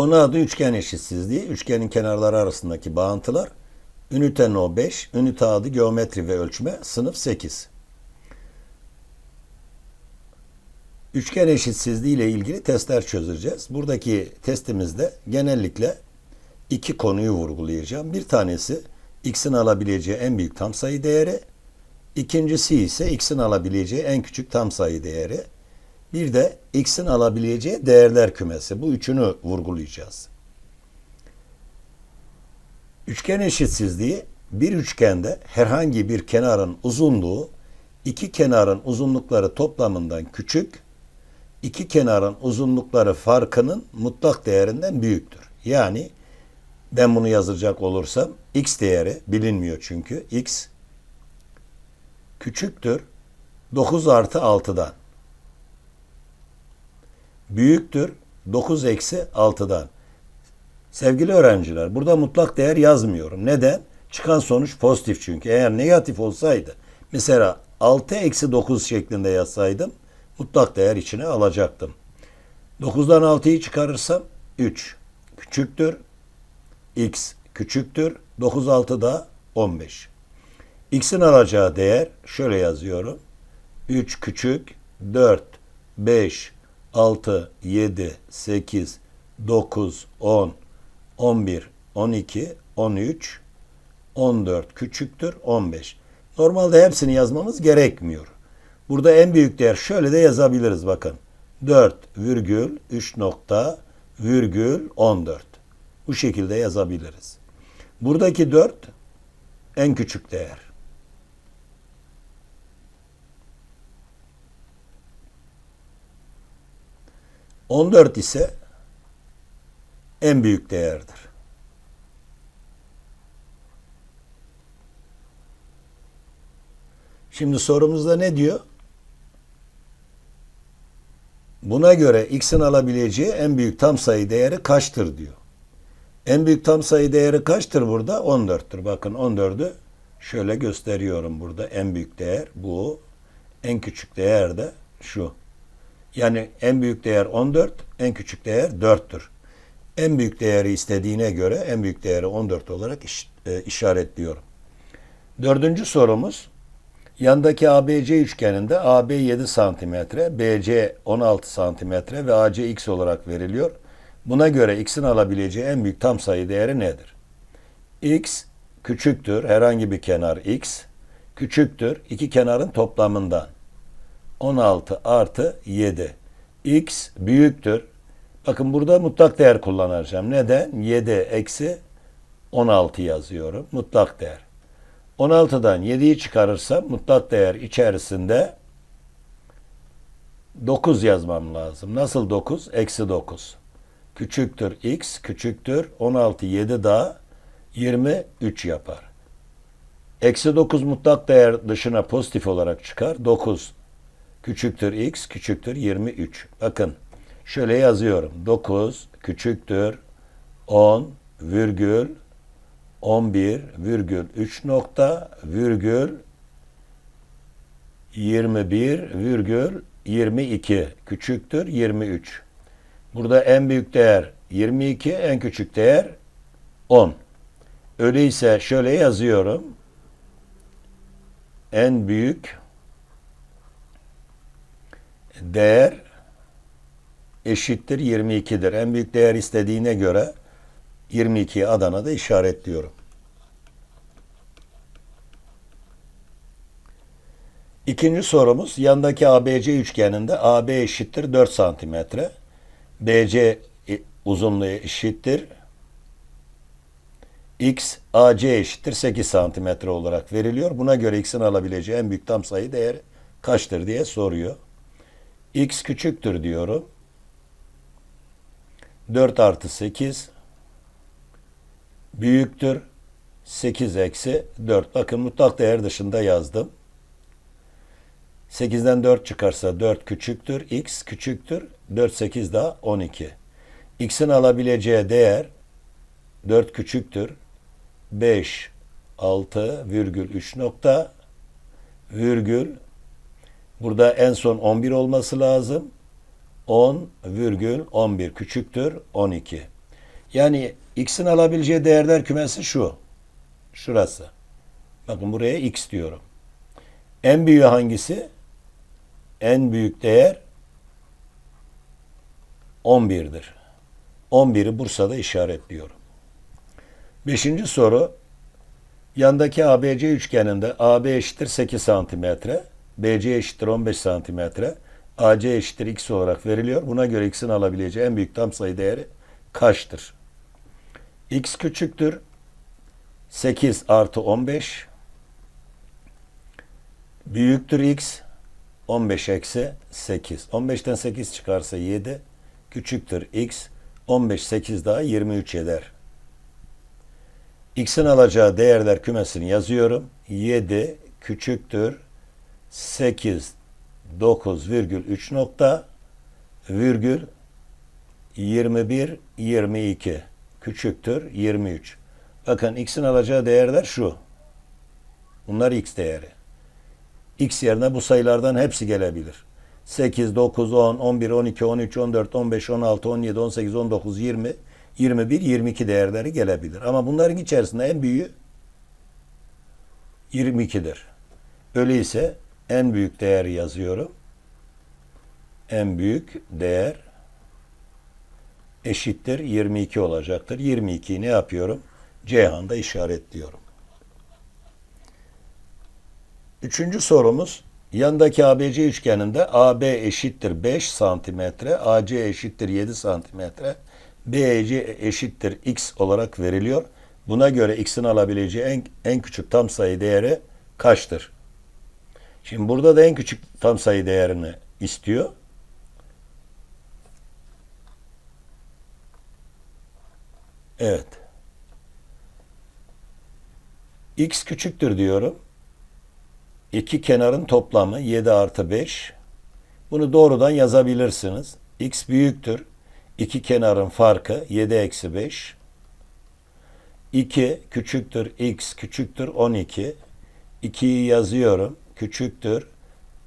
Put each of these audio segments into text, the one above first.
Konu adı üçgen eşitsizliği. Üçgenin kenarları arasındaki bağıntılar. Ünite No 5, ünite adı geometri ve ölçme, sınıf 8. Üçgen eşitsizliği ile ilgili testler çözeceğiz. Buradaki testimizde genellikle iki konuyu vurgulayacağım. Bir tanesi x'in alabileceği en büyük tam sayı değeri, ikincisi ise x'in alabileceği en küçük tam sayı değeri. Bir de x'in alabileceği değerler kümesi. Bu üçünü vurgulayacağız. Üçgen eşitsizliği bir üçgende herhangi bir kenarın uzunluğu iki kenarın uzunlukları toplamından küçük, iki kenarın uzunlukları farkının mutlak değerinden büyüktür. Yani ben bunu yazacak olursam x değeri bilinmiyor çünkü x küçüktür 9 artı 6'dan. Büyüktür 9 eksi 6'dan. Sevgili öğrenciler burada mutlak değer yazmıyorum. Neden? Çıkan sonuç pozitif çünkü. Eğer negatif olsaydı mesela 6 eksi 9 şeklinde yazsaydım mutlak değer içine alacaktım. 9'dan 6'yı çıkarırsam 3 küçüktür. x küçüktür. 9 6 da 15. x'in alacağı değer şöyle yazıyorum. 3 küçük 4 5 6 7 8 9 10 11 12 13 14 küçüktür 15. Normalde hepsini yazmamız gerekmiyor. Burada en büyük değer şöyle de yazabiliriz bakın. 4 virgül 3 nokta virgül 14. Bu şekilde yazabiliriz. Buradaki 4 en küçük değer. On dört ise en büyük değerdir. Şimdi sorumuzda ne diyor? Buna göre x'in alabileceği en büyük tam sayı değeri kaçtır diyor. En büyük tam sayı değeri kaçtır burada? 14'tür. Bakın 14'ü şöyle gösteriyorum burada. En büyük değer bu. En küçük değer de şu. Yani en büyük değer 14, en küçük değer 4'tür. En büyük değeri istediğine göre en büyük değeri 14 olarak iş, e, işaretliyorum. Dördüncü sorumuz. Yandaki ABC üçgeninde AB 7 cm, BC 16 cm ve AC x olarak veriliyor. Buna göre x'in alabileceği en büyük tam sayı değeri nedir? x küçüktür herhangi bir kenar x küçüktür iki kenarın toplamından 16 artı 7. x büyüktür. Bakın burada mutlak değer kullanacağım. Neden? 7 eksi 16 yazıyorum. Mutlak değer. 16'dan 7'yi çıkarırsam mutlak değer içerisinde 9 yazmam lazım. Nasıl 9? Eksi 9. Küçüktür x, küçüktür 16, 7 daha 23 yapar. Eksi 9 mutlak değer dışına pozitif olarak çıkar. 9 küçüktür x, küçüktür 23. Bakın şöyle yazıyorum. 9 küçüktür 10 virgül 11 virgül 3 nokta virgül 21 virgül 22 küçüktür 23. Burada en büyük değer 22, en küçük değer 10. Öyleyse şöyle yazıyorum. En büyük değer eşittir 22'dir. En büyük değer istediğine göre 22'yi Adana'da işaretliyorum. İkinci sorumuz yandaki ABC üçgeninde AB eşittir 4 santimetre. BC uzunluğu eşittir. X AC eşittir 8 santimetre olarak veriliyor. Buna göre X'in alabileceği en büyük tam sayı değeri kaçtır diye soruyor. X küçüktür diyorum. 4 artı 8 büyüktür 8 eksi 4. Bakın mutlak değer dışında yazdım. 8'den 4 çıkarsa 4 küçüktür. X küçüktür. 4 8 daha 12. X'in alabileceği değer 4 küçüktür. 5 6 virgül 3 nokta virgül burada en son 11 olması lazım. 10 virgül 11 küçüktür 12. Yani x'in alabileceği değerler kümesi şu. Şurası. Bakın buraya x diyorum. En büyüğü hangisi? En büyük değer 11'dir. 11'i Bursa'da işaretliyorum. Beşinci soru. Yandaki ABC üçgeninde AB eşittir 8 santimetre, BC eşittir 15 santimetre, AC eşittir x olarak veriliyor. Buna göre x'in alabileceği en büyük tam sayı değeri kaçtır? x küçüktür 8 artı 15 büyüktür x 15 eksi 8. 15'ten 8 çıkarsa 7 küçüktür x 15 8 daha 23 eder. X'in alacağı değerler kümesini yazıyorum. 7 küçüktür 8 9 virgül 3 nokta virgül 21 22 küçüktür 23. Bakın x'in alacağı değerler şu. Bunlar x değeri. x yerine bu sayılardan hepsi gelebilir. 8, 9, 10, 11, 12, 13, 14, 15, 16, 17, 18, 19, 20, 21, 22 değerleri gelebilir. Ama bunların içerisinde en büyüğü 22'dir. Öyleyse en büyük değeri yazıyorum. En büyük değer eşittir 22 olacaktır. 22'yi ne yapıyorum? Ceyhan'da işaretliyorum. Üçüncü sorumuz yandaki ABC üçgeninde AB eşittir 5 santimetre, AC eşittir 7 santimetre, BC eşittir x olarak veriliyor. Buna göre x'in alabileceği en, en küçük tam sayı değeri kaçtır? Şimdi burada da en küçük tam sayı değerini istiyor. Evet. x küçüktür diyorum. İki kenarın toplamı 7 artı 5. Bunu doğrudan yazabilirsiniz. x büyüktür. İki kenarın farkı 7 eksi 5. 2 küçüktür x küçüktür 12. 2'yi yazıyorum. Küçüktür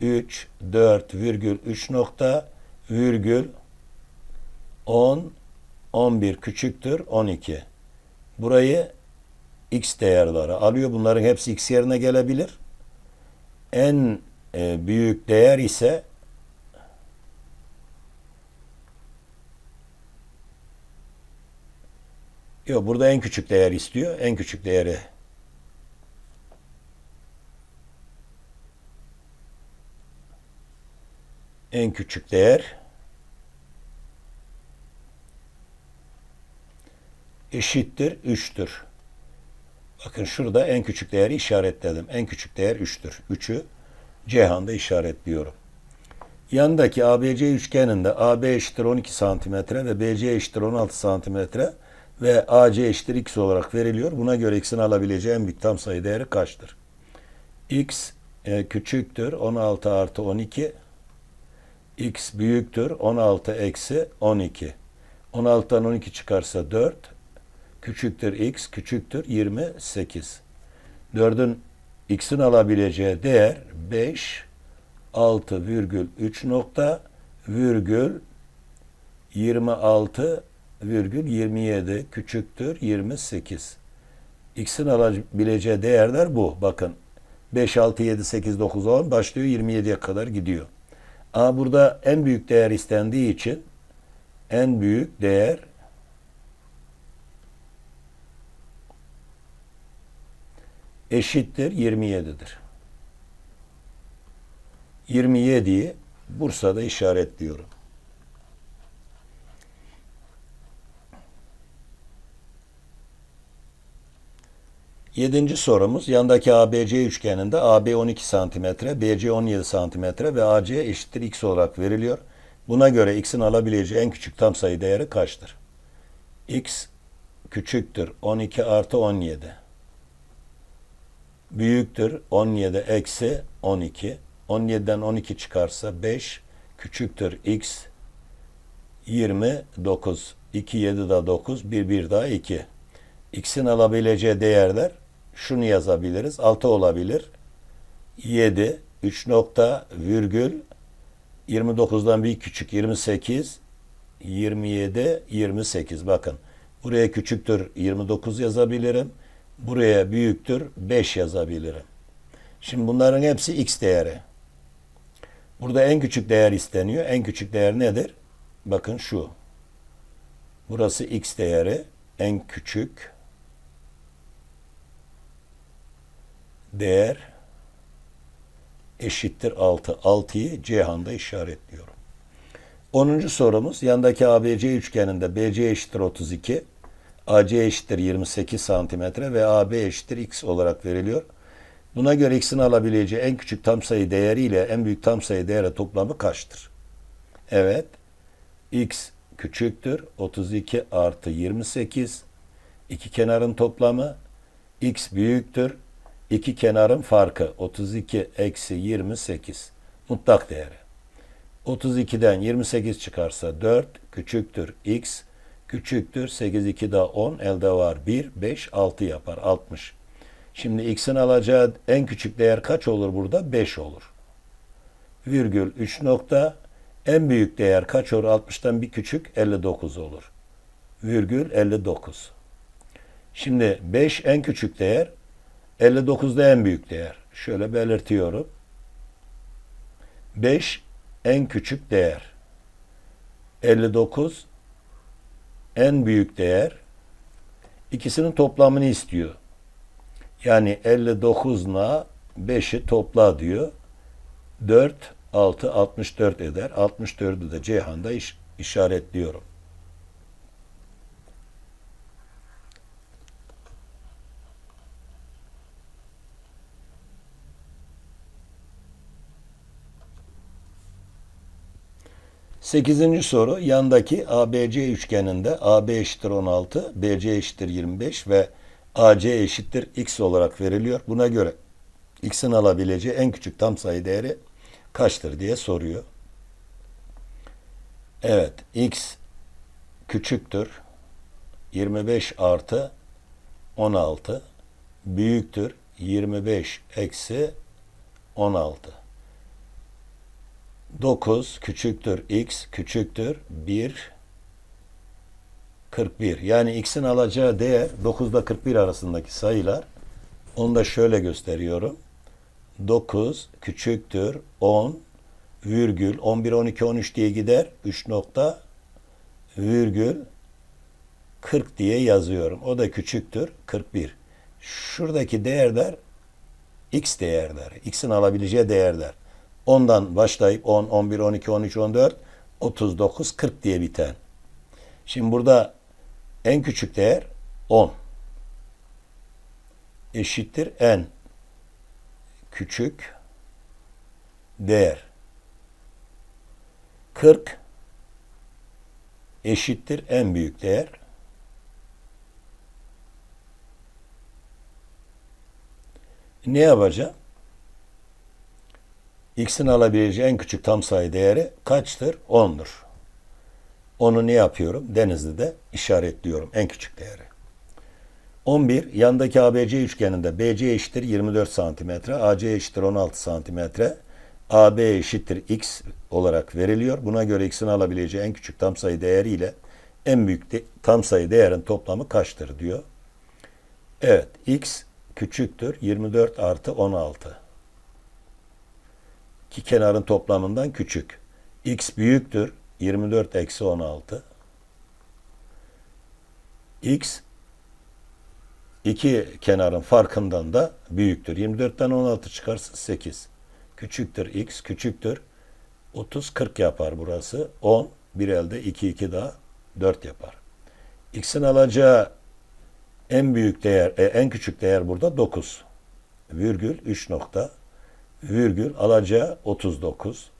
3 4 virgül 3 nokta virgül 10 11 küçüktür 12. Burayı x değerleri alıyor. Bunların hepsi x yerine gelebilir. En e, büyük değer ise Yok burada en küçük değer istiyor. En küçük değeri en küçük değer eşittir 3'tür. Bakın şurada en küçük değeri işaretledim. En küçük değer 3'tür. 3'ü Ceyhan'da işaretliyorum. Yandaki ABC üçgeninde AB eşittir 12 santimetre ve BC eşittir 16 santimetre ve AC eşittir x olarak veriliyor. Buna göre x'in alabileceği en büyük tam sayı değeri kaçtır? x e, küçüktür 16 artı 12 x büyüktür 16 eksi 12. 16'dan 12 çıkarsa 4 küçüktür x küçüktür 28. 4'ün x'in alabileceği değer 5 6 virgül 3 nokta virgül 26 virgül 27 küçüktür 28. X'in alabileceği değerler bu. Bakın 5, 6, 7, 8, 9, 10 başlıyor 27'ye kadar gidiyor. Ama burada en büyük değer istendiği için en büyük değer eşittir 27'dir. 27'yi Bursa'da işaretliyorum. Yedinci sorumuz yandaki ABC üçgeninde AB 12 cm, BC 17 cm ve AC eşittir x olarak veriliyor. Buna göre x'in alabileceği en küçük tam sayı değeri kaçtır? x küçüktür 12 artı 17. Büyüktür 17 eksi 12. 17'den 12 çıkarsa 5 küçüktür x 29. 2 7 daha 9 1 1 daha 2. X'in alabileceği değerler şunu yazabiliriz. 6 olabilir. 7 3 nokta virgül 29'dan bir küçük 28 27 28 bakın Buraya küçüktür 29 yazabilirim. Buraya büyüktür 5 yazabilirim. Şimdi bunların hepsi x değeri. Burada en küçük değer isteniyor. En küçük değer nedir? Bakın şu. Burası x değeri. En küçük değer eşittir 6. 6'yı Cihan'da işaretliyorum. 10. sorumuz yandaki ABC üçgeninde BC eşittir 32, AC eşittir 28 santimetre ve AB eşittir x olarak veriliyor. Buna göre x'in alabileceği en küçük tam sayı değeri ile en büyük tam sayı değeri toplamı kaçtır? Evet, x küçüktür 32 artı 28, iki kenarın toplamı, x büyüktür, iki kenarın farkı 32 eksi 28 mutlak değeri. 32'den 28 çıkarsa 4 küçüktür x küçüktür 8 2 daha 10 elde var 1 5 6 yapar 60. Şimdi x'in alacağı en küçük değer kaç olur burada? 5 olur. Virgül 3 nokta en büyük değer kaç olur? 60'tan bir küçük 59 olur. Virgül 59. Şimdi 5 en küçük değer 59 da en büyük değer. Şöyle belirtiyorum. 5 en küçük değer. 59 en büyük değer. İkisinin toplamını istiyor. Yani 59 ile 5'i topla diyor. 4, 6, 64 eder. 64'ü de Ceyhan'da iş, işaretliyorum. Sekizinci soru yandaki ABC üçgeninde AB eşittir 16, BC eşittir 25 ve AC eşittir x olarak veriliyor. Buna göre x'in alabileceği en küçük tam sayı değeri kaçtır diye soruyor. Evet, x küçüktür 25 artı 16 büyüktür 25 eksi 16. 9 küçüktür x küçüktür 1 41. Yani x'in alacağı değer 9 ile 41 arasındaki sayılar. Onu da şöyle gösteriyorum. 9 küçüktür 10 virgül 11 12 13 diye gider. 3 nokta virgül 40 diye yazıyorum. O da küçüktür 41. Şuradaki değerler x değerleri. X'in alabileceği değerler. Ondan başlayıp 10, 11, 12, 13, 14, 39, 40 diye biten. Şimdi burada en küçük değer 10 eşittir en küçük değer 40 eşittir en büyük değer ne yapacağım? X'in alabileceği en küçük tam sayı değeri kaçtır? 10'dur. Onu ne yapıyorum? Denizli'de işaretliyorum en küçük değeri. 11 yandaki ABC üçgeninde BC eşittir 24 santimetre, AC eşittir 16 santimetre, AB eşittir x olarak veriliyor. Buna göre x'in alabileceği en küçük tam sayı değeri ile en büyük de, tam sayı değerin toplamı kaçtır diyor. Evet x küçüktür 24 artı 16 iki kenarın toplamından küçük. x büyüktür 24 eksi 16. x iki kenarın farkından da büyüktür. 24'ten 16 çıkarsa 8. Küçüktür x küçüktür. 30 40 yapar burası. 10 bir elde 2 2 daha 4 yapar. x'in alacağı en büyük değer, e, en küçük değer burada 9. Virgül 3 nokta virgül alacağı 39.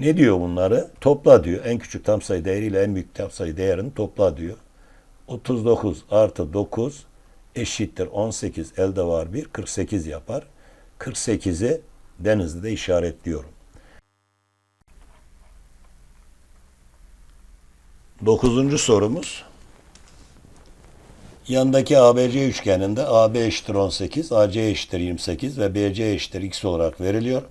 Ne diyor bunları? Topla diyor. En küçük tam sayı değeriyle en büyük tam sayı değerini topla diyor. 39 artı 9 eşittir 18 elde var 1 48 yapar. 48'i Denizli'de işaretliyorum. Dokuzuncu sorumuz. Yandaki ABC üçgeninde AB eşittir 18, AC eşittir 28 ve BC eşittir x olarak veriliyor.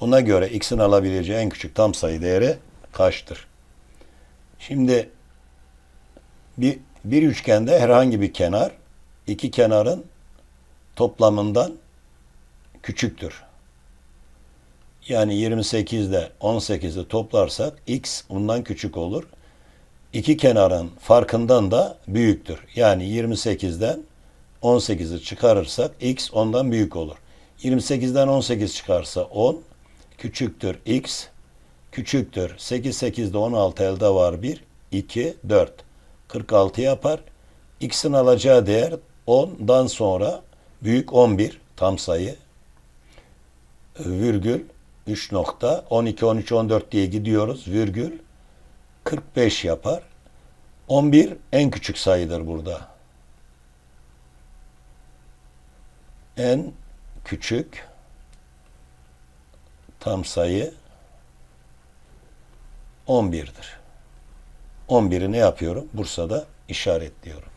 Buna göre x'in alabileceği en küçük tam sayı değeri kaçtır? Şimdi bir Bir üçgende herhangi bir kenar iki kenarın toplamından küçüktür. Yani 28 ile 18'i toplarsak x bundan küçük olur. İki kenarın farkından da büyüktür. Yani 28'den 18'i çıkarırsak x ondan büyük olur. 28'den 18 çıkarsa 10 küçüktür x küçüktür. 8 8'de 16 elde var 1 2 4 46 yapar. X'in alacağı değer 10'dan sonra büyük 11 tam sayı virgül 3 nokta 12 13 14 diye gidiyoruz virgül 45 yapar. 11 en küçük sayıdır burada. En küçük tam sayı 11'dir. 11'i ne yapıyorum? Bursa'da işaretliyorum.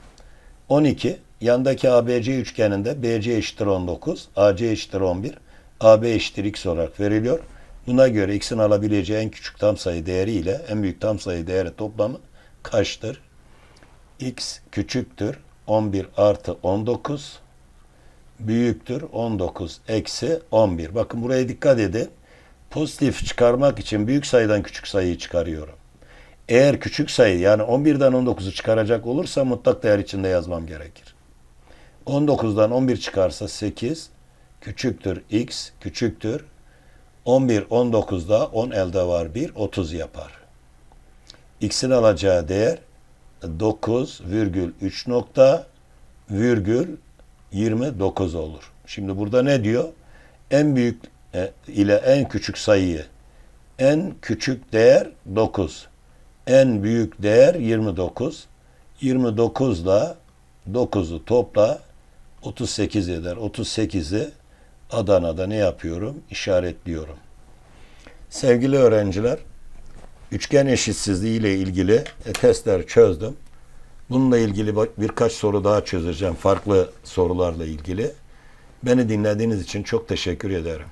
12 yandaki ABC üçgeninde BC eşittir 19, AC eşittir 11, AB eşittir x olarak veriliyor. Buna göre x'in alabileceği en küçük tam sayı değeri ile en büyük tam sayı değeri toplamı kaçtır? x küçüktür 11 artı 19 büyüktür 19 eksi 11. Bakın buraya dikkat edin. Pozitif çıkarmak için büyük sayıdan küçük sayıyı çıkarıyorum. Eğer küçük sayı yani 11'den 19'u çıkaracak olursa mutlak değer içinde yazmam gerekir. 19'dan 11 çıkarsa 8 küçüktür x küçüktür 11 19'da 10 elde var 1 30 yapar. X'in alacağı değer 9 virgül 3 nokta virgül 29 olur. Şimdi burada ne diyor? En büyük e, ile en küçük sayıyı en küçük değer 9. En büyük değer 29. 29 ile 9'u topla 38 eder. 38'i Adana'da ne yapıyorum? İşaretliyorum. Sevgili öğrenciler, üçgen eşitsizliği ile ilgili e, testler çözdüm. Bununla ilgili birkaç soru daha çözeceğim. Farklı sorularla ilgili. Beni dinlediğiniz için çok teşekkür ederim.